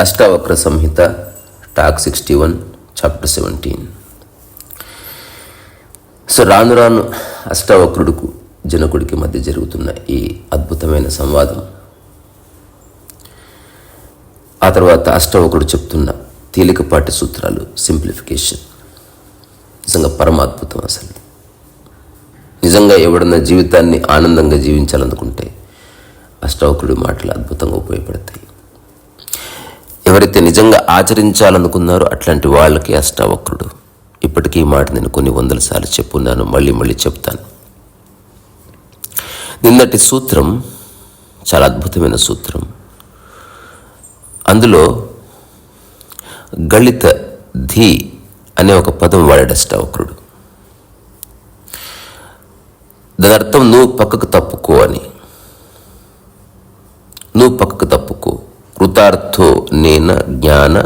Ashtavakra Samhita talk sixty one chapter seventeen. So రాను రాను అష్టావక్రుడుకు జనకుడికి మధ్య జరుగుతున్న ఈ అద్భుతమైన సంవాదం. ఆ తర్వాత అష్టవకుడు చెప్తున్న తేలికపాటి సూత్రాలు సింప్లిఫికేషన్. నిజంగా పరమాద్భుతం అసలు. నిజంగా ఎవడన్నా జీవితాన్ని ఆనందంగా జీవించాలనుకుంటే అష్టవకుడి మాటలు అద్భుతంగా ఉపయోగపడతాయి. ఎవరైతే నిజంగా ఆచరించాలనుకున్నారో అట్లాంటి వాళ్ళకి అష్టావక్రుడు ఇప్పటికీ ఈ మాట నేను కొన్ని వందల సార్లు చెప్పున్నాను మళ్ళీ మళ్ళీ చెప్తాను. నిన్నటి సూత్రం చాలా అద్భుతమైన సూత్రం. అందులో గళిత ధీ అనే ఒక పదం వాడాడు అష్టావక్రుడు దాని అర్థం నువ్వు పక్కకు తప్పుకో అని. నువ్వు పక్కకు తప్పుకో. కృతార్థో నేన జ్ఞాన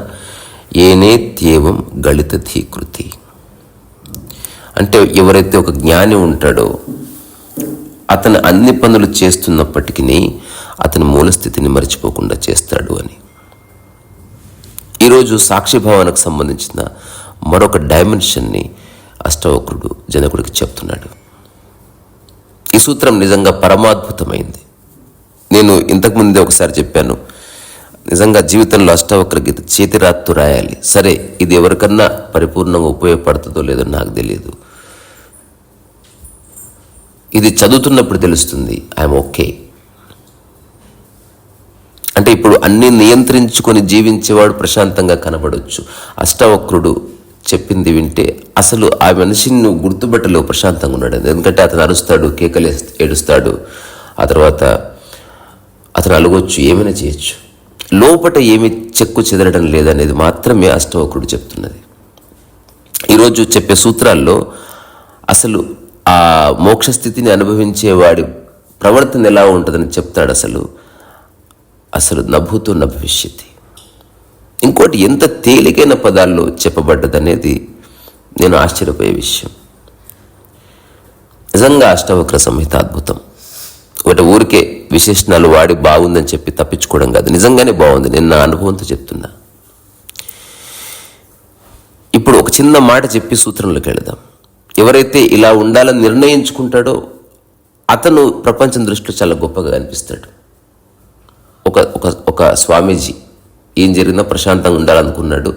ఏనేత్యేవం గళిత ధీకృతి అంటే ఎవరైతే ఒక జ్ఞాని ఉంటాడో అతను అన్ని పనులు చేస్తున్నప్పటికీ అతని మూలస్థితిని మర్చిపోకుండా చేస్తాడు అని. ఈరోజు సాక్షిభావనకు సంబంధించిన మరొక డైమెన్షన్ని అష్టవక్రుడు జనకుడికి చెప్తున్నాడు. ఈ సూత్రం నిజంగా పరమాద్భుతమైంది. నేను ఇంతకుముందే ఒకసారి చెప్పాను. నిజంగా జీవితంలో అష్టావక్ర గీత చేతిరాత్తు రాయాలి. సరే ఇది ఎవరికన్నా పరిపూర్ణంగా ఉపయోగపడుతుందో లేదో నాకు తెలియదు ఇది చదువుతున్నప్పుడు తెలుస్తుంది ఐఎమ్ ఓకే. అంటే ఇప్పుడు అన్ని నియంత్రించుకొని జీవించేవాడు ప్రశాంతంగా కనబడవచ్చు అష్టవక్రుడు చెప్పింది వింటే అసలు ఆ మనిషిని నువ్వు గుర్తుపట్టలేవు ప్రశాంతంగా ఉన్నాడు. ఎందుకంటే అతను అరుస్తాడు కేకలే ఏడుస్తాడు. ఆ తర్వాత అతను అలగొచ్చు ఏమైనా చేయొచ్చు. లోపట ఏమి చెక్కు చెదరడం లేదనేది మాత్రమే అష్టవకుడు చెప్తున్నది. ఈరోజు చెప్పే సూత్రాల్లో అసలు ఆ మోక్ష స్థితిని అనుభవించేవాడి ప్రవర్తన ఎలా ఉంటుందని చెప్తాడు అసలు. అసలు నభూతో నభవిష్యతి. ఇంకోటి ఎంత తేలికైన పదాల్లో చెప్పబడ్డదనేది నేను ఆశ్చర్యపోయే విషయం. నిజంగా అష్టవక్ర సంహిత అద్భుతం. ఒకటి ఊరికే విశేషణాలు వాడి బాగుందని చెప్పి తప్పించుకోవడం కాదు. నిజంగానే బాగుంది. నేను నా అనుభవంతో చెప్తున్నా. ఇప్పుడు ఒక చిన్న మాట చెప్పి సూత్రంలోకి వెళదాం. ఎవరైతే ఇలా ఉండాలని నిర్ణయించుకుంటాడో అతను ప్రపంచం దృష్టిలో చాలా గొప్పగా కనిపిస్తాడు ఒక ఒక ఒక స్వామీజీ ఏం జరిగినా ప్రశాంతంగా ఉండాలనుకున్నాడు.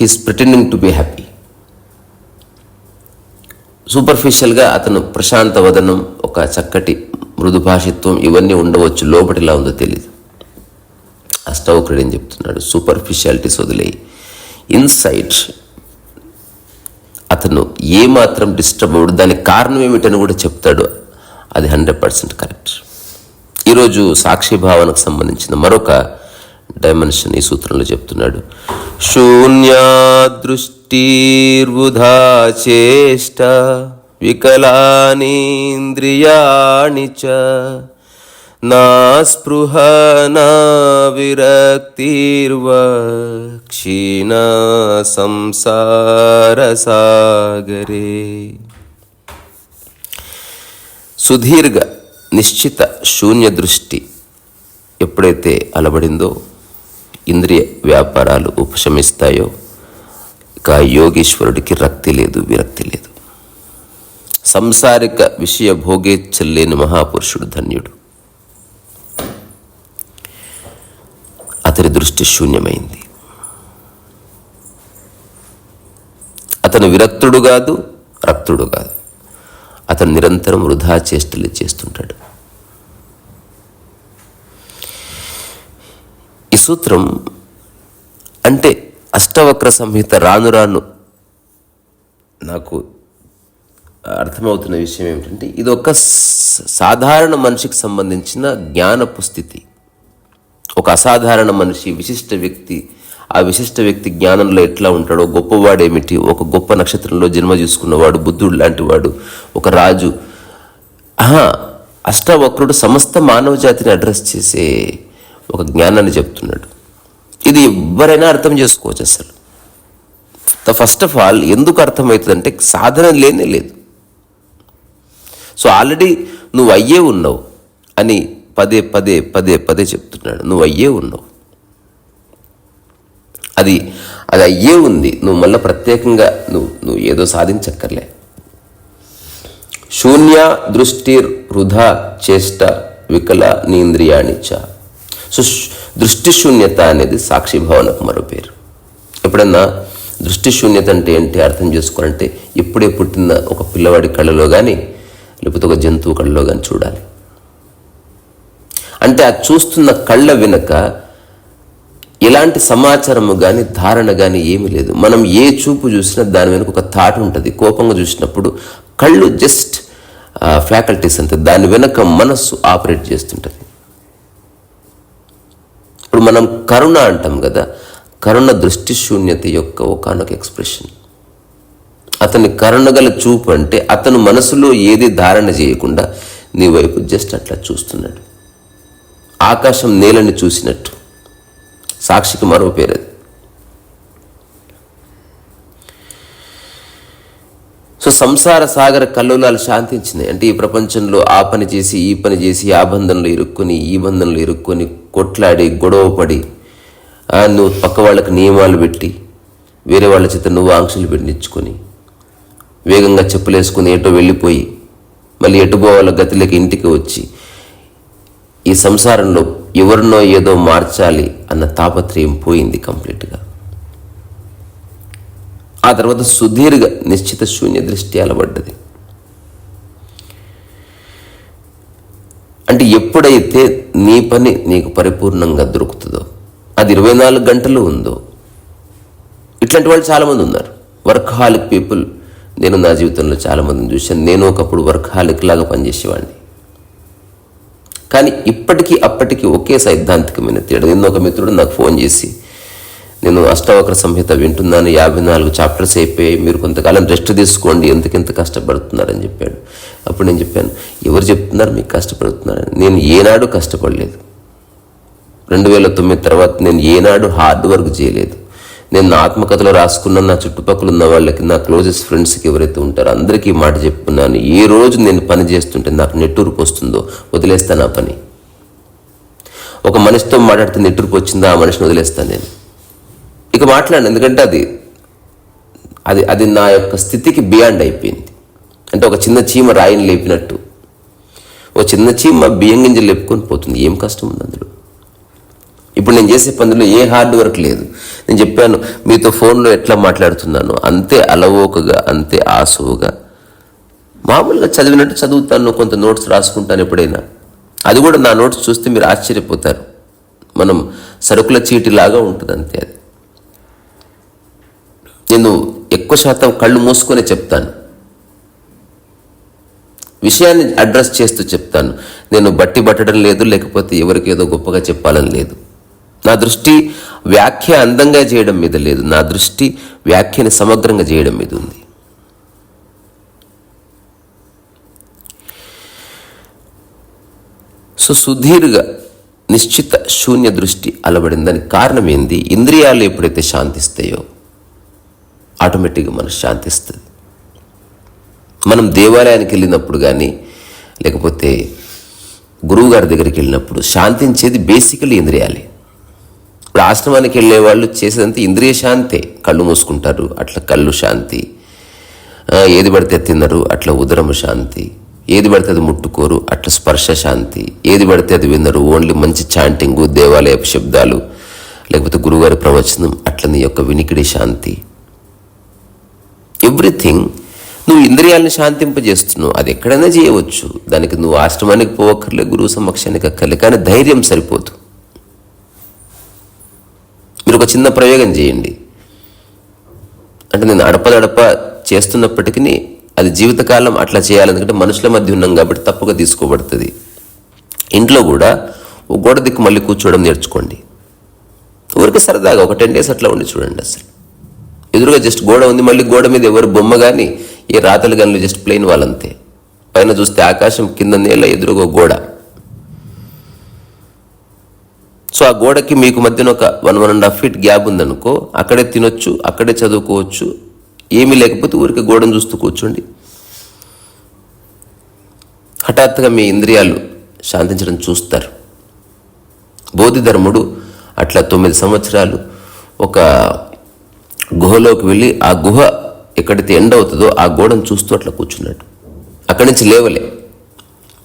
He's pretending to be happy సూపర్ఫిషియల్గా అతను ప్రశాంత వదనం ఒక చక్కటి మృదు భాషిత్వం ఇవన్నీ ఉండవచ్చు లోపటిలా ఉందో తెలియదు అష్టవక్రుడు ఏం చెప్తున్నాడు? సూపర్ఫిషియాలిటీస్ వదిలేయి. ఇన్సైట్ అతను ఏమాత్రం డిస్టర్బ్ అవ్వడు. దానికి కారణం ఏమిటని కూడా చెప్తాడు. అది హండ్రెడ్ పర్సెంట్ కరెక్ట్. ఈరోజు సాక్షి భావనకు సంబంధించిన మరొక డైమెన్షన్ ఈ సూత్రంలో చెప్తున్నాడు. శూన్యా దృష్టిర్వుధా చేష్ట వికలానీంద్రియాణి చ నా స్పృహ నా విరక్తిర్వ క్షీణ సంసార సాగరే. సుదీర్ఘ నిశ్చిత శూన్య దృష్టి ఎప్పుడైతే అలబడిందో ఇంద్రియ వ్యాపారాలు ఉపశమిస్తాయో? ఇక యోగేశ్వరుడికి యోగీశ్వరుడికి రక్తి లేదు విరక్తి లేదు. సంసారిక విషయ భోగేచ్చలేని మహాపురుషుడు ధన్యుడు. అతని దృష్టి శూన్యమైంది. అతను విరక్తుడు కాదు రక్తుడు కాదు. అతను నిరంతరం వృధా చేష్టలు చేస్తుంటాడు. సూత్రం అంటే అష్టవక్ర సంహిత రాను రాను నాకు అర్థమవుతున్న విషయం ఏమిటంటే ఇది ఒక సాధారణ మనిషికి సంబంధించిన జ్ఞానపు స్థితి. ఒక అసాధారణ మనిషి విశిష్ట వ్యక్తి ఆ విశిష్ట వ్యక్తి జ్ఞానంలో ఎట్లా ఉంటాడో గొప్పవాడేమిటి ఒక గొప్ప నక్షత్రంలో జన్మ చూసుకున్నవాడు బుద్ధుడు లాంటి వాడు ఒక రాజు. ఆహా అష్టవక్రుడు సమస్త మానవ జాతిని అడ్రస్ చేసే ఒక జ్ఞానాన్ని చెప్తున్నాడు. ఇది ఎవరైనా అర్థం చేసుకోవచ్చు అసలు. ద ఫస్ట్ ఆఫ్ ఆల్ ఎందుకు అర్థమవుతుందంటే సాధన లేనే లేదు. సో ఆల్రెడీ నువ్వు అయ్యే ఉన్నావు అని పదే పదే పదే పదే చెప్తున్నాడు. నువ్వు అయ్యే ఉన్నావు. అది అది అయ్యే ఉంది. నువ్వు మళ్ళీ ప్రత్యేకంగా నువ్వు నువ్వు ఏదో సాధించక్కర్లే. శూన్య దృష్టి వృధా చేష్ట వికల నీంద్రియాణిచ దృష్టిశూన్యత అనేది సాక్షి భావనకు మరో పేరు. ఎప్పుడన్నా దృష్టిశూన్యత అంటే ఏంటి అర్థం చేసుకోవాలంటే ఇప్పుడే పుట్టిన ఒక పిల్లవాడి కళ్ళలో కానీ లేకపోతే ఒక జంతువు కళ్ళలో కానీ చూడాలి. అంటే ఆ చూస్తున్న కళ్ళ వెనుక ఎలాంటి సమాచారము కానీ ధారణ కానీ ఏమీ లేదు. మనం ఏ చూపు చూసినా దాని వెనుక ఒక థాట్ ఉంటుంది. కోపంగా చూసినప్పుడు కళ్ళు జస్ట్ ఫ్యాకల్టీస్ అంతే. దాని వెనుక మనస్సు ఆపరేట్ చేస్తుంటుంది. ఇప్పుడు మనం కరుణ అంటాం కదా కరుణ దృష్టి శూన్యత యొక్క ఒకనొక ఎక్స్ప్రెషన్. అతని కరుణ గల చూపు అంటే అతను మనసులో ఏది ధారణ చేయకుండా నీ వైపు జస్ట్ అట్లా చూస్తున్నాడు. ఆకాశం నేలని చూసినట్టు. సాక్షికి మరో పేరది సో సంసార సాగర కల్లోలాలు శాంతించినాయి. అంటే ఈ ప్రపంచంలో ఆ పని చేసి ఈ పని చేసి ఆ బంధంలో ఇరుక్కొని ఈ బంధంలో ఇరుక్కొని కొట్లాడి గొడవపడి నువ్వు పక్క వాళ్ళకి నియమాలు పెట్టి వేరే వాళ్ళ చేత నువ్వు ఆంక్షలు పెట్టించుకొని వేగంగా చెప్పులేసుకుని ఎటో వెళ్ళిపోయి మళ్ళీ ఎటు పోవాలో గతిలోకి ఇంటికి వచ్చి ఈ సంసారంలో ఎవరినో ఏదో మార్చాలి అన్న తాపత్రయం పోయింది కంప్లీట్గా. ఆ తర్వాత సుదీర్ఘ నిశ్చిత శూన్య దృష్టి అలబడ్డది అంటే ఎప్పుడైతే నీ పని నీకు పరిపూర్ణంగా దొరుకుతుందో. అది ఇరవై నాలుగు గంటలు ఉందో. ఇట్లాంటి వాళ్ళు చాలామంది ఉన్నారు. Workaholic people. నేను నా జీవితంలో చాలామందిని చూశాను. నేను ఒకప్పుడు వర్క్ హాలిక్ లాగా పనిచేసేవాడిని. కానీ ఇప్పటికీ అప్పటికి ఒకే సైద్ధాంతికమైన తేడా. నిన్న ఒక మిత్రుడు నాకు ఫోన్ చేసి నేను అష్టవక్ర సంహిత వింటున్నాను. యాభై నాలుగు చాప్టర్స్ అయిపోయి మీరు కొంతకాలం రెస్ట్ తీసుకోండి. ఎంతకెంత కష్టపడుతున్నారని చెప్పాడు. అప్పుడు నేను చెప్పాను ఎవరు చెప్తున్నారు? మీకు కష్టపడుతున్నారని నేను ఏనాడు కష్టపడలేదు. రెండు వేల తొమ్మిది తర్వాత నేను ఏనాడు హార్డ్ వర్క్ చేయలేదు. నేను నా ఆత్మకథలో రాసుకున్న నా చుట్టుపక్కల ఉన్న వాళ్ళకి నా క్లోజెస్ట్ ఫ్రెండ్స్కి ఎవరైతే ఉంటారో అందరికీ మాట చెప్పుకున్నాను ఏ రోజు నేను పని చేస్తుంటే నాకు నెట్టూరుపు వస్తుందో వదిలేస్తాను ఆ పని. ఒక మనిషితో మాట్లాడితే నెట్టూరుపు వచ్చిందో ఆ మనిషిని వదిలేస్తాను నేను. ఇక మాట్లాడను ఎందుకంటే అది అది అది నా యొక్క స్థితికి బియాండ్ అయిపోయింది. అంటే ఒక చిన్న చీమ రాయిని లేపినట్టు. ఒక చిన్న చీమ బియ్యం గింజలు లేపుకొని పోతుంది. ఏం కష్టం ఉంది అందులో? ఇప్పుడు నేను చేసే పనులు ఏ హార్డ్ వర్క్ లేదు. నేను చెప్పాను మీతో ఫోన్లో ఎట్లా మాట్లాడుతున్నాను అంతే అలవోకగా అంతే ఆసువుగా మామూలుగా చదివినట్టు చదువుతాను కొంత నోట్స్ రాసుకుంటాను ఎప్పుడైనా. అది కూడా నా నోట్స్ చూస్తే మీరు ఆశ్చర్యపోతారు. మనం సరుకుల చీటిలాగా ఉంటుంది అంతే అది. నేను ఎక్కువ శాతం కళ్ళు మూసుకొని చెప్తాను. విషయాన్ని అడ్రస్ చేస్తూ చెప్తాను. నేను బట్టి పట్టడం లేదు లేకపోతే ఎవరికి ఏదో గొప్పగా చెప్పాలని లేదు. నా దృష్టి వ్యాఖ్య అందంగా చేయడం మీద లేదు. నా దృష్టి వ్యాఖ్యని సమగ్రంగా చేయడం మీద ఉంది. సో సుదీర్ఘ నిశ్చిత శూన్య దృష్టి అలబడిందని కారణం ఏంది? ఇంద్రియాలు ఎప్పుడైతే శాంతిస్తాయో ఆటోమేటిక్గా మనసు శాంతిస్తుంది. మనం దేవాలయానికి వెళ్ళినప్పుడు కానీ లేకపోతే గురువు గారి దగ్గరికి వెళ్ళినప్పుడు శాంతించేది బేసికలీ ఇంద్రియాలే. ఇప్పుడు ఆశ్రమానికి వెళ్ళే వాళ్ళు చేసేదంతా ఇంద్రియ శాంతే. కళ్ళు మూసుకుంటారు అట్లా కళ్ళు శాంతి. ఏది పడితే తినరు అట్లా ఉదరము శాంతి. ఏది పడితే అది ముట్టుకోరు అట్లా స్పర్శ శాంతి. ఏది పడితే అది వినరు ఓన్లీ మంచి చాంటింగు దేవాలయపు శబ్దాలు లేకపోతే గురుగారి ప్రవచనం అట్లా నీ యొక్క వినికిడి శాంతి. ఎవ్రీథింగ్ నువ్వు ఇంద్రియాలను శాంతింపజేస్తున్నావు. అది ఎక్కడైనా చేయవచ్చు. దానికి నువ్వు ఆశ్రమానికి పోవక్కర్లే గురువు సమక్షానికి అక్కర్లే కానీ ధైర్యం సరిపోదు. మీరు ఒక చిన్న ప్రయోగం చేయండి. అంటే నేను అడపదడప చేస్తున్నప్పటికీ అది జీవితకాలం అట్లా చేయాలి ఎందుకంటే మనుషుల మధ్య ఉన్నాం కాబట్టి తప్పుగా తీసుకోబడుతుంది. ఇంట్లో కూడా ఓ గోడ దిక్కు మళ్ళీ కూర్చోవడం నేర్చుకోండి. ఊరికి సరదాగా ఒక టెన్ డేస్ అట్లా ఉండి చూడండి అసలు. ఎదురుగా జస్ట్ గోడ ఉంది మళ్ళీ గోడ మీద ఎవరు బొమ్మ కానీ ఈ రాతలు గనులు జస్ట్ ప్లెయిన్ వాళ్ళంతే. పైన చూస్తే ఆకాశం కింద నేల ఎదురుగా గోడ. సో ఆ గోడకి మీకు మధ్యన ఒక one one and half feet gap ఉందనుకో అక్కడే తినొచ్చు అక్కడే చదువుకోవచ్చు ఏమీ లేకపోతే ఊరికి గోడను చూస్తూ కూర్చోండి. హఠాత్తుగా మీ ఇంద్రియాలు శాంతించడం చూస్తారు. బోధిధర్ముడు అట్లా తొమ్మిది సంవత్సరాలు ఒక గుహలోకి వెళ్ళి ఆ గుహ ఎక్కడైతే ఎండ అవుతుందో ఆ గోడను చూస్తూ అట్లా కూర్చున్నాడు అక్కడి నుంచి లేవలే.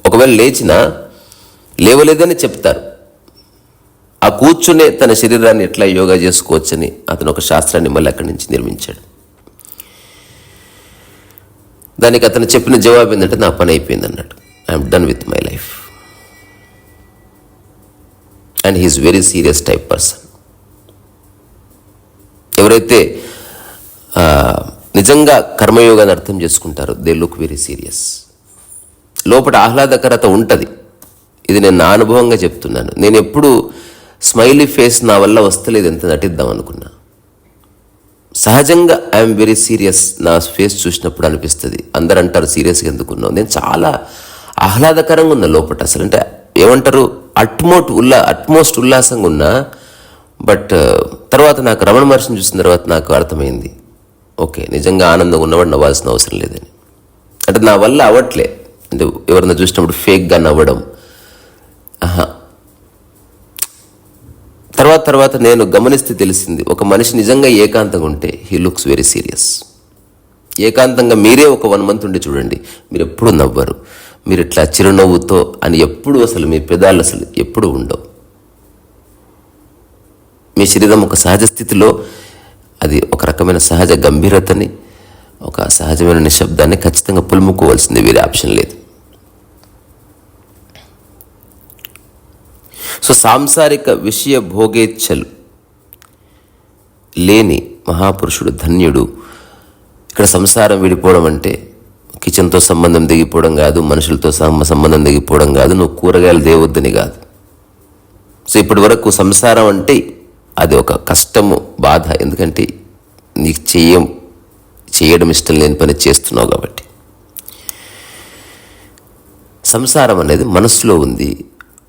ఒకవేళ లేచినా లేవలేదని చెప్తారు. ఆ కూర్చునే తన శరీరాన్ని ఎట్లా యోగా చేసుకోవచ్చని అతను ఒక శాస్త్రాన్ని మళ్ళీ అక్కడి నుంచి నిర్మించాడు. దానికి అతను చెప్పిన జవాబు ఏంటంటే నా పని అయిపోయింది అన్నాడు. I'm done with my life and he's very serious type person ఎవరైతే నిజంగా కర్మయోగాన్ని అర్థం చేసుకుంటారు. దే లుక్ వెరీ సీరియస్ లోపల ఆహ్లాదకరత ఉంటుంది. ఇది నేను నా అనుభవంగా చెప్తున్నాను. నేను ఎప్పుడు స్మైలీ ఫేస్ నా వల్ల వస్తలేదు ఎంత నటిద్దాం అనుకున్నా. సహజంగా ఐఎమ్ వెరీ సీరియస్ నా ఫేస్ చూసినప్పుడు అనిపిస్తుంది. అందరు అంటారు సీరియస్గా ఎందుకున్నావు నేను చాలా ఆహ్లాదకరంగా ఉన్నా లోపల అసలు అంటే ఏమంటారు? అట్మోట్ ఉల్లా అట్మోస్ట్ ఉల్లాసంగా ఉన్నా. బట్ తర్వాత నాకు రమణ మహర్షిని చూసిన తర్వాత నాకు అర్థమైంది. ఓకే నిజంగా ఆనందంగా ఉన్నవాడు నవ్వాల్సిన అవసరం లేదని. అంటే నా వల్ల అవ్వట్లే. అంటే ఎవరన్నా చూసినప్పుడు ఫేక్గా నవ్వడం. ఆహా. తర్వాత తర్వాత నేను గమనిస్తే తెలిసింది ఒక మనిషి నిజంగా ఏకాంతంగా ఉంటే హీ లుక్స్ వెరీ సీరియస్ ఏకాంతంగా మీరే ఒక వన్ మంత్ ఉండి చూడండి మీరు ఎప్పుడు నవ్వరు. మీరు ఇట్లా చిరునవ్వుతో అని ఎప్పుడు అసలు మీ పెదాలు అసలు ఎప్పుడు ఉండవు. మీ శరీరం ఒక సహజ స్థితిలో అది ఒక రకమైన సహజ గంభీరతని ఒక సహజమైన నిశ్శబ్దాన్ని ఖచ్చితంగా పులుముకోవాల్సింది వేరే ఆప్షన్ లేదు. సో సాంసారిక విషయ భోగేచ్ఛలు లేని మహాపురుషుడు ధన్యుడు ఇక్కడ సంసారం విడిపోవడం అంటే కిచెన్తో సంబంధం దిగిపోవడం కాదు మనుషులతో సంబంధం దిగిపోవడం కాదు నువ్వు కూరగాయలు దేవద్దని కాదు. సో ఇప్పటి వరకు సంసారం అంటే అది ఒక కష్టము బాధ. ఎందుకంటే నీకు చేయం చేయడం ఇష్టం లేని పని చేస్తున్నావు కాబట్టి. సంసారం అనేది మనసులో ఉంది.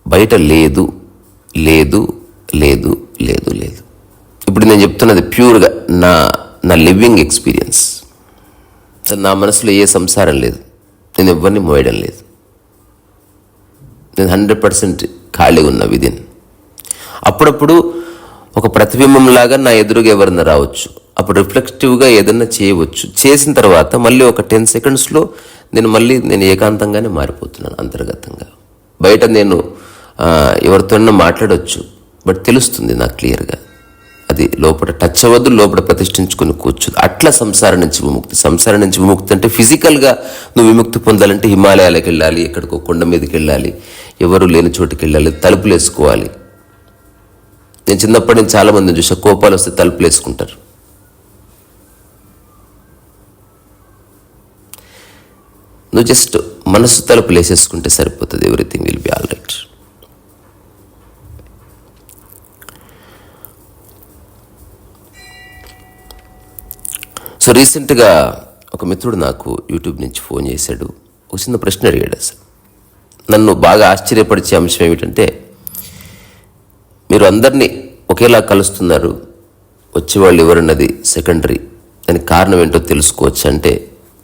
బయట లేదు లేదు లేదు లేదు లేదు. ఇప్పుడు నేను చెప్తున్నది ప్యూర్గా నా నా లివింగ్ ఎక్స్పీరియన్స్. నా మనసులో ఏ సంసారం లేదు. నేను ఎవరిని మోయడం లేదు. నేను హండ్రెడ్ పర్సెంట్ ఖాళీగా ఉన్న విదిన్ అప్పుడప్పుడు ఒక ప్రతిబింబంలాగా నా ఎదురుగా ఎవరన్నా రావచ్చు. అప్పుడు రిఫ్లెక్టివ్గా ఏదన్నా చేయవచ్చు. చేసిన తర్వాత మళ్ళీ ఒక టెన్ సెకండ్స్లో నేను మళ్ళీ నేను ఏకాంతంగానే మారిపోతున్నాను అంతర్గతంగా. బయట నేను ఆ, ఎవరితోనైనా మాట్లాడవచ్చు బట్ తెలుస్తుంది నాకు క్లియర్గా. అది లోపల టచ్ అవ్వద్దు లోపల ప్రతిష్ఠించుకుని కూర్చోదు అట్లా సంసారం నుంచి విముక్తి. సంసారం నుంచి విముక్తి అంటే ఫిజికల్గా నువ్వు విముక్తి పొందాలంటే హిమాలయాలకు వెళ్ళాలి ఎక్కడికో కొండ మీదకి వెళ్ళాలి ఎవరు లేని చోటుకి వెళ్ళాలి తలుపులు వేసుకోవాలి నేను చిన్నప్పటి నుంచి చాలా మందిని చూసా. కోపాలు వస్తే తలుపులు వేసుకుంటారు. నువ్వు జస్ట్ మనసు తలుపులు వేసేసుకుంటే సరిపోతుంది. Everything will be all right so రీసెంట్గా ఒక మిత్రుడు నాకు యూట్యూబ్ నుంచి ఫోన్ చేశాడు. ఒక చిన్న ప్రశ్న అడిగాడు అసలు నన్ను బాగా ఆశ్చర్యపరిచే అంశం ఏమిటంటే మీరు అందరినీ ఒకేలా కలుస్తున్నారు. వచ్చేవాళ్ళు ఎవరన్నది సెకండరీ. దానికి కారణం ఏంటో తెలుసుకోవచ్చు అంటే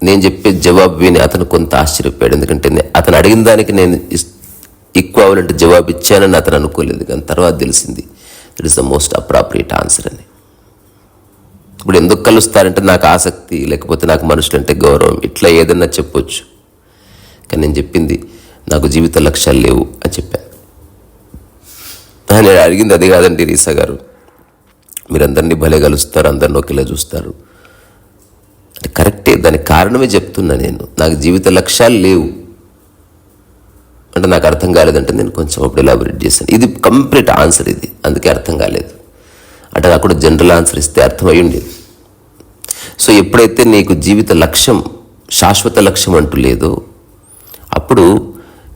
నేను చెప్పే జవాబు విని అతను కొంత ఆశ్చర్యపోయాడు. ఎందుకంటే అతను అడిగిన దానికి నేను ఈక్వాలెంట్ జవాబు ఇచ్చానని అతను అనుకోలేదు. కానీ తర్వాత తెలిసింది it is the most appropriate answer అని. ఇప్పుడు ఎందుకు కలుస్తారంటే నాకు ఆసక్తి లేకపోతే నాకు మనుషులంటే గౌరవం. ఇట్లా ఏదన్నా చెప్పొచ్చు. కానీ నేను చెప్పింది నాకు జీవిత లక్ష్యాలు లేవు అని చెప్పాను. అని అడిగింది. అది కాదండి రీసా గారు. మీరందరినీ భలే కలుస్తారు అందరిని ఒకేలా చూస్తారు. అంటే కరెక్టే దానికి కారణమే చెప్తున్నా నేను. నాకు జీవిత లక్ష్యాలు లేవు. అంటే నాకు అర్థం కాలేదంటే నేను కొంచెం అప్పుడు ఎలాబరేట్ చేశాను. ఇది కంప్లీట్ ఆన్సర్ ఇది. అందుకే అర్థం కాలేదు. అంటే నాకు కూడా జనరల్ ఆన్సర్ ఇస్తే అర్థమై ఉండేది. సో ఎప్పుడైతే నీకు జీవిత లక్ష్యం శాశ్వత లక్ష్యం అంటూ లేదో అప్పుడు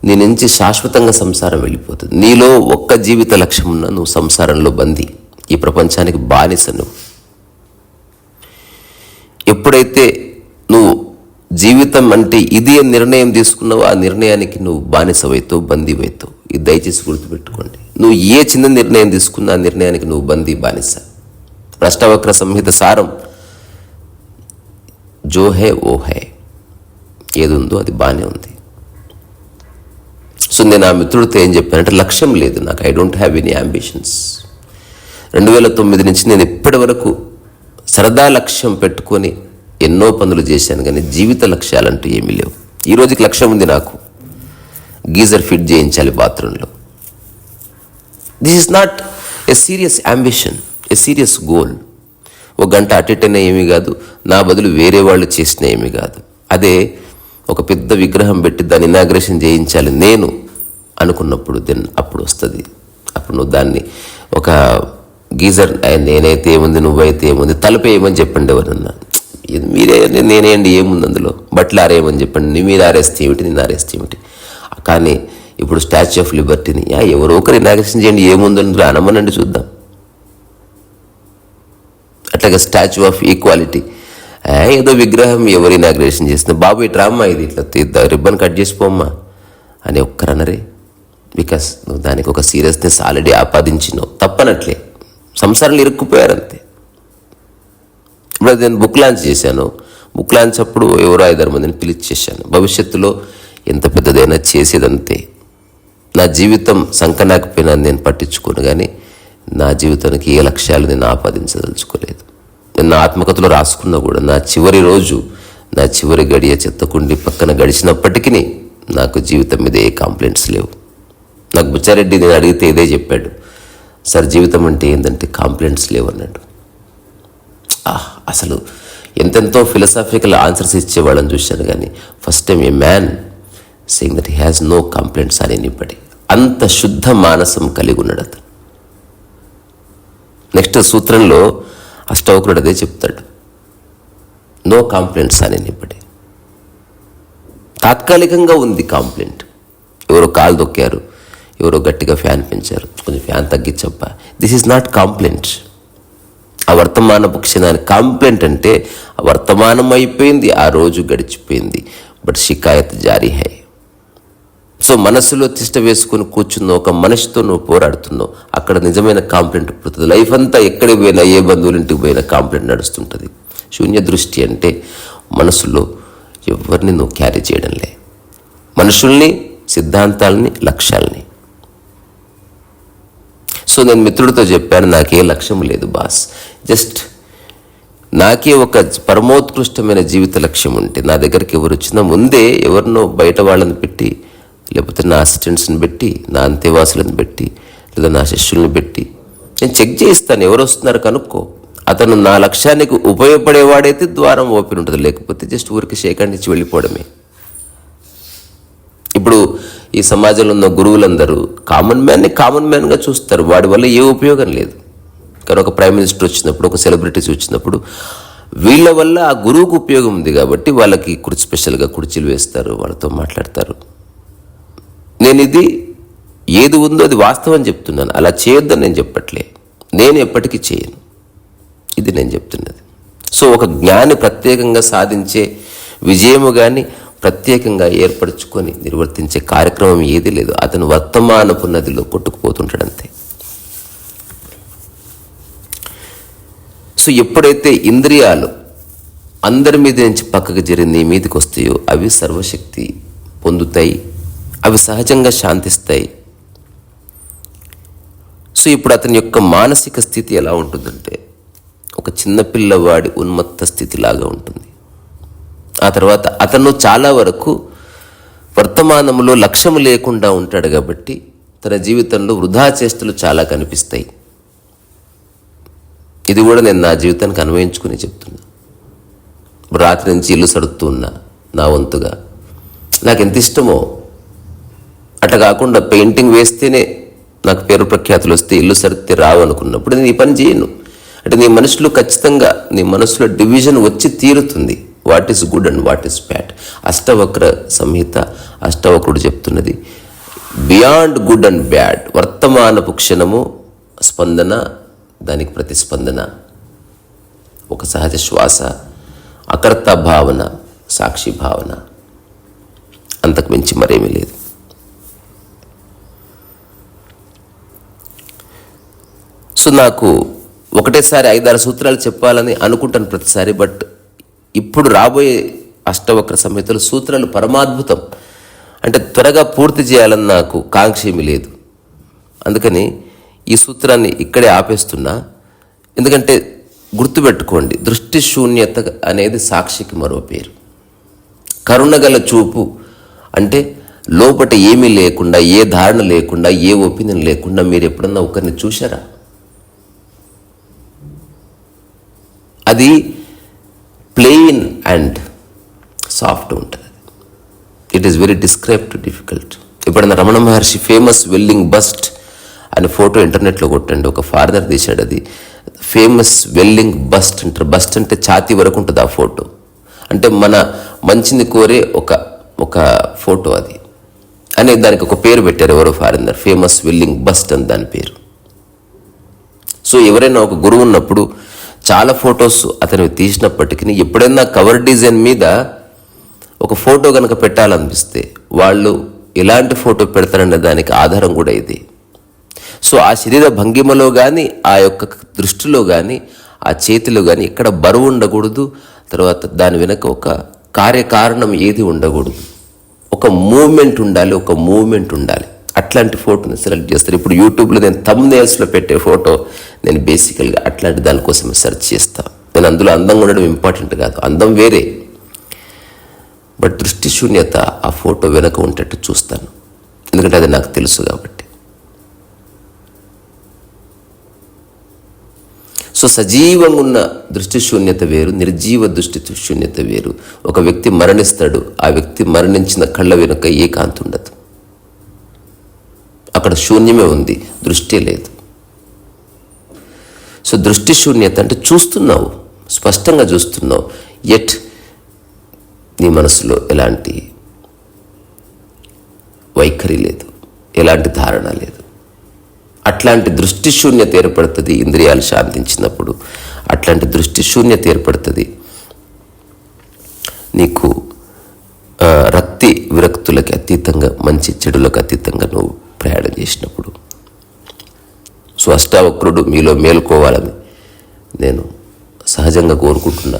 నీ నుంచి శాశ్వతంగా సంసారం వెళ్ళిపోతుంది. నీలో ఒక్క జీవిత లక్ష్యం ఉన్న నువ్వు సంసారంలో బందీ. ఈ ప్రపంచానికి బానిస నువ్వు. ఎప్పుడైతే నువ్వు జీవితం అంటే ఇది అని నిర్ణయం తీసుకున్నావో ఆ నిర్ణయానికి నువ్వు బానిసవైతావు బందీవైతావు ఇది దయచేసి గుర్తుపెట్టుకోండి. నువ్వు ఏ చిన్న నిర్ణయం తీసుకున్నా ఆ నిర్ణయానికి నువ్వు బందీ బానిస. ప్రశ్నవక్ర సంహిత సారం. జో హే ఓ హే. ఏది ఉందో అది బాగానే ఉంది. సో నేను ఆ మిత్రుడితో ఏం చెప్పానంటే లక్ష్యం లేదు నాకు. I don't have any ambitions రెండు వేల తొమ్మిది నుంచి నేను ఇప్పటి వరకు సరదా లక్ష్యం పెట్టుకొని ఎన్నో పనులు చేశాను కానీ జీవిత లక్ష్యాలంటూ ఏమీ లేవు. ఈ రోజుకి లక్ష్యం ఉంది నాకు. గీజర్ ఫిట్ చేయించాలి బాత్రూంలో. This is not a serious ambition a serious goal ఒక గంట అటు అయినా ఏమీ కాదు నా బదులు వేరే వాళ్ళు చేసిన ఏమీ కాదు. అదే ఒక పెద్ద విగ్రహం పెట్టి దాన్ని ఇనాగ్రేషన్ చేయించాలి నేను అనుకున్నప్పుడు దెన్ అప్పుడు వస్తుంది. అప్పుడు నువ్వు దాన్ని ఒక గీజర్ నేనైతే ఏముంది నువ్వైతే ఏముంది తలుపు ఏమని చెప్పండి ఎవరన్నా. మీరే నేనేయండి ఏముంది అందులో? బట్టలు ఆరేయమని చెప్పండి. మీరు ఆరేస్తే ఏమిటి నేను ఆరేస్తే ఏమిటి? కానీ ఇప్పుడు స్టాచ్యూ ఆఫ్ లిబర్టీని యా ఎవరో ఒకరు ఇనాగ్రేషన్ చేయండి ఏముందని రానమ్మనండి చూద్దాం. అట్లాగే స్టాచ్యూ ఆఫ్ ఈక్వాలిటీ ఏదో విగ్రహం ఎవరు ఇనాగ్రేషన్ చేస్తుంది బాబు ఇటు ఇది ఇట్లా తీద్దా రిబ్బన్ కట్ చేసిపోమ్మా అని ఒక్కరనరే. బికాస్ నువ్వు దానికి ఒక సీరియస్నెస్ ఆల్రెడీ ఆపాదించినావు. తప్పనట్లే. సంసారాలు ఇరుక్కుపోయారంతే. ఇప్పుడు నేను బుక్ లాంచ్ చేశాను. బుక్ లాంచ్ అప్పుడు ఎవరో ఐదారు మందిని పిలిచేశాను. భవిష్యత్తులో ఎంత పెద్దదైనా చేసేదంతే. నా జీవితం సంకనాకపోయినా నేను పట్టించుకోను కానీ నా జీవితానికి ఏ లక్ష్యాలు నేను ఆపాదించదలుచుకోలేదు. నా ఆత్మకథలో రాసుకున్నా కూడా నా చివరి రోజు నా చివరి గడియ చెత్తకుండి పక్కన గడిచినప్పటికీ నాకు జీవితం మీద ఏ కాంప్లైంట్స్ లేవు. నాకు బుచ్చారెడ్డి నేను అడిగితే ఇదే చెప్పాడు. సార్ జీవితం అంటే ఏంటంటే కాంప్లైంట్స్ లేవు అన్నాడు. ఆహ్, అసలు ఎంతెంతో ఫిలసాఫికల్ ఆన్సర్స్ ఇచ్చేవాళ్ళని చూశాను కానీ first time a man saying that he has no complaints అని ఎనీబడి అంత శుద్ధ మానసం కలిగి ఉన్నాడు అతను. నెక్స్ట్ సూత్రంలో అష్టవకుడు అదే చెప్తాడు. నో కాంప్లైంట్స్ అని ఇప్పటి తాత్కాలికంగా ఉంది కాంప్లైంట్ ఎవరో కాలు దొక్కారు ఎవరో గట్టిగా ఫ్యాన్ పెంచారు. కొంచెం ఫ్యాన్ తగ్గించప్ప దిస్ ఈజ్ నాట్ కాంప్లైంట్ ఆ వర్తమానపు క్షణాన్ని కాంప్లైంట్ అంటే ఆ వర్తమానం అయిపోయింది ఆ రోజు గడిచిపోయింది. బట్ షికాయత్ జారీ హై. సో మనసులో తిష్ట వేసుకుని కూర్చుందో ఒక మనిషితో నువ్వు పోరాడుతున్నావు. అక్కడ నిజమైన కాంప్లైంట్ పుడుతుంది. లైఫ్ అంతా ఎక్కడికి పోయినా ఏ బంధువుల ఇంటికి పోయినా కాంప్లైంట్ నడుస్తుంటుంది. శూన్య దృష్టి అంటే మనసులో ఎవరిని నువ్వు క్యారీ చేయడంలే మనుషుల్ని సిద్ధాంతాలని లక్ష్యాలని. సో నేను మిత్రుడితో చెప్పాను నాకే లక్ష్యం లేదు బాస్. జస్ట్ నాకే ఒక పరమోత్కృష్టమైన జీవిత లక్ష్యం ఉంటే నా దగ్గరికి ఎవరు వచ్చినా ముందే ఎవరినో బయట వాళ్ళని పెట్టి లేకపోతే నా అసిస్టెంట్స్ని పెట్టి నా అంతేవాసులను పెట్టి లేదా నా శిష్యుల్ని పెట్టి. నేను చెక్ చేయిస్తాను ఎవరు వస్తున్నారు కనుక్కో. అతను నా లక్ష్యానికి ఉపయోగపడేవాడైతే ద్వారం ఓపెన్ ఉంటుంది. లేకపోతే జస్ట్ ఊరికి షేకండ్ ఇచ్చి వెళ్ళిపోవడమే. ఇప్పుడు ఈ సమాజంలో ఉన్న గురువులందరూ కామన్ మ్యాన్ని కామన్ మ్యాన్గా చూస్తారు. వాడి వల్ల ఏ ఉపయోగం లేదు. కానీ ఒక ప్రైమ్ మినిస్టర్ వచ్చినప్పుడు ఒక సెలబ్రిటీస్ వచ్చినప్పుడు వీళ్ళ వల్ల ఆ గురువుకు ఉపయోగం ఉంది కాబట్టి వాళ్ళకి కుర్చీ స్పెషల్గా కుర్చీలు వేస్తారు వాళ్ళతో మాట్లాడతారు. నేను ఇది ఏది ఉందో అది వాస్తవం చెప్తున్నాను. అలా చేయొద్దని నేను చెప్పట్లే. నేను ఎప్పటికీ చేయను. ఇది నేను చెప్తున్నది. సో ఒక జ్ఞాని ప్రత్యేకంగా సాధించే విజయము కానీ ప్రత్యేకంగా ఏర్పరచుకొని నిర్వర్తించే కార్యక్రమం ఏది లేదు. అతను వర్తమానపు నదిలో కొట్టుకుపోతుంటాడు అంతే సో ఎప్పుడైతే ఇంద్రియాలు అందరి మీద నుంచి పక్కకు జరిగింది మీదకి వస్తాయో అవి సర్వశక్తి పొందుతాయి. అవి సహజంగా శాంతిస్తాయి. సో ఇప్పుడు అతని యొక్క మానసిక స్థితి ఎలా ఉంటుందంటే ఒక చిన్న పిల్లవాడి ఉన్మత్త స్థితిలాగా ఉంటుంది. ఆ తర్వాత అతను చాలా వరకు వర్తమానంలో లక్ష్యం లేకుండా ఉంటాడు కాబట్టి తన జీవితంలో వృధా చేష్టలు చాలా కనిపిస్తాయి. ఇది కూడా నేను నా జీవితానికి అన్వయించుకుని చెప్తున్నా. రాత్రి నుంచి ఇల్లు సడుతూ ఉన్నా నా వంతుగా. నాకు ఎంత ఇష్టమో అట్లా కాకుండా పెయింటింగ్ వేస్తేనే నాకు పేరు ప్రఖ్యాతులు వస్తే ఇల్లు సరితే రావు అనుకున్నప్పుడు నేను ఈ పని చేయను. అంటే నీ మనసులో ఖచ్చితంగా నీ మనసులో డివిజన్ వచ్చి తీరుతుంది. What is good and what is bad Ashtavakra Samhita అష్టవక్రుడు చెప్తున్నది బియాండ్ గుడ్ అండ్ బ్యాడ్ వర్తమానపు క్షణము స్పందన దానికి ప్రతిస్పందన. ఒక సహజ శ్వాస అకర్త భావన సాక్షి భావన. అంతకు మించి మరేమీ లేదు. సో నాకు ఒకటేసారి ఐదారు సూత్రాలు చెప్పాలని అనుకుంటాను ప్రతిసారి బట్ ఇప్పుడు రాబోయే అష్టవక్ర సంహితలు సూత్రాలు పరమాద్భుతం. అంటే త్వరగా పూర్తి చేయాలని నాకు కాంక్షేమి లేదు. అందుకని ఈ సూత్రాన్ని ఇక్కడే ఆపేస్తున్నా. ఎందుకంటే గుర్తుపెట్టుకోండి దృష్టి శూన్యత అనేది సాక్షికి మరో పేరు. కరుణగల చూపు అంటే లోపట ఏమీ లేకుండా ఏ ధారణ లేకుండా ఏ ఒపీనియన్ లేకుండా మీరు ఎప్పుడన్నా ఒకరిని చూశారా? అది ప్లెయిన్ అండ్ సాఫ్ట్ ఉంటుంది. It is very describe difficult ఎప్పుడన్నా Ramana Maharshi famous Welling bust అనే ఫోటో ఇంటర్నెట్లో కొట్టండి. ఒక ఫాదర్ తీశాడు అది. ఫేమస్ వెల్లింగ్ బస్ట్ అంటారు. బస్ట్ అంటే ఛాతీ వరకు ఉంటుంది ఆ ఫోటో అంటే మన మంచిని కోరే ఒక ఒక ఫోటో అది. అనే దానికి ఒక పేరు పెట్టారు ఎవరో ఫారినర్ ఫేమస్ వెల్లింగ్ బస్ట్ అని దాని పేరు. సో ఎవరైనా ఒక గురువు ఉన్నప్పుడు చాలా ఫొటోస్ అతను తీసినప్పటికీ ఎప్పుడైనా కవర్ డిజైన్ మీద ఒక ఫోటో కనుక పెట్టాలనిపిస్తే వాళ్ళు ఎలాంటి ఫోటో పెడతారనే దానికి ఆధారం కూడా ఇది. సో ఆ శరీర భంగిమలో కానీ ఆ యొక్క దృష్టిలో కానీ ఆ చేతిలో కానీ ఎక్కడ బరువు ఉండకూడదు. తర్వాత దాని వెనక ఒక కార్యకారణం ఏది ఉండకూడదు. ఒక మూమెంట్ ఉండాలి ఒక మూమెంట్ ఉండాలి. అట్లాంటి ఫోటోని సెలెక్ట్ చేస్తారు. ఇప్పుడు యూట్యూబ్లో నేను తమ్ నేల్స్లో పెట్టే ఫోటో నేను బేసికల్గా అట్లాంటి దానికోసం సెర్చ్ చేస్తాను నేను అందులో అందంగా ఉండడం ఇంపార్టెంట్ కాదు. అందం వేరే. బట్ దృష్టి శూన్యత ఆ ఫోటో వెనక ఉండేట్టు చూస్తాను. ఎందుకంటే అది నాకు తెలుసు కాబట్టి. సో సజీవంగా ఉన్న దృష్టి శూన్యత వేరు నిర్జీవ దృష్టి శూన్యత వేరు. ఒక వ్యక్తి మరణిస్తాడు ఆ వ్యక్తి మరణించిన కళ్ళ వెనుక ఏ కాంతి ఉండదు. అక్కడ శూన్యమే ఉంది దృష్టి లేదు. సో దృష్టి శూన్యత అంటే చూస్తున్నావు స్పష్టంగా చూస్తున్నావు. ఎట్ నీ మనసులో ఎలాంటి వైఖరి లేదు ఎలాంటి ధారణ లేదు. అట్లాంటి దృష్టి శూన్యత ఏర్పడుతుంది ఇంద్రియాలు శాంతించినప్పుడు. అట్లాంటి దృష్టి శూన్యత ఏర్పడుతుంది నీకు రక్తి విరక్తులకి అతీతంగా మంచి చెడులకు అతీతంగా నువ్వు ప్రయాణం చేసినప్పుడు. సో అష్టావక్రుడు మీలో మేల్కోవాలని నేను సహజంగా కోరుకుంటున్నా.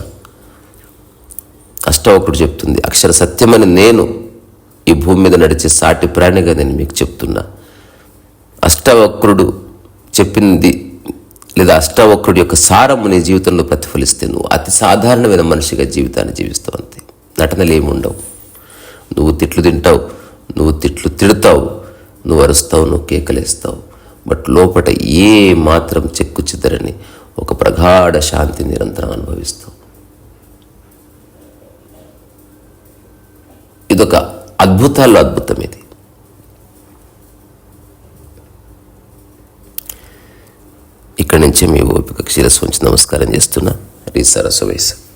అష్టావక్రుడు చెప్తుంది అక్షర సత్యమని నేను ఈ భూమి మీద నడిచే సాటి ప్రాణిగా నేను మీకు చెప్తున్నా. అష్టావక్రుడు చెప్పింది లేదా అష్టావక్రుడి యొక్క సారము నీ జీవితంలో ప్రతిఫలిస్తే నువ్వు అతి సాధారణమైన మనిషిగా జీవితాన్ని జీవిస్తావు అంతే. నటనలు ఏముండవు నువ్వు తిట్లు తింటావు నువ్వు తిట్లు తిడతావు నువ్వు అరుస్తావు నువ్వు కేకలేస్తావు. బట్ లోపట ఏ మాత్రం చెక్కు చెదరని ఒక ప్రగాఢ శాంతి నిరంతరం అనుభవిస్తాం. ఇదొక అద్భుతాల్లో అద్భుతం ఇది. ఇక్కడి నుంచే మీ ఓపిక శిరస్సు ఉంచి నమస్కారం చేస్తున్నా. రీ సరస్సు వయసు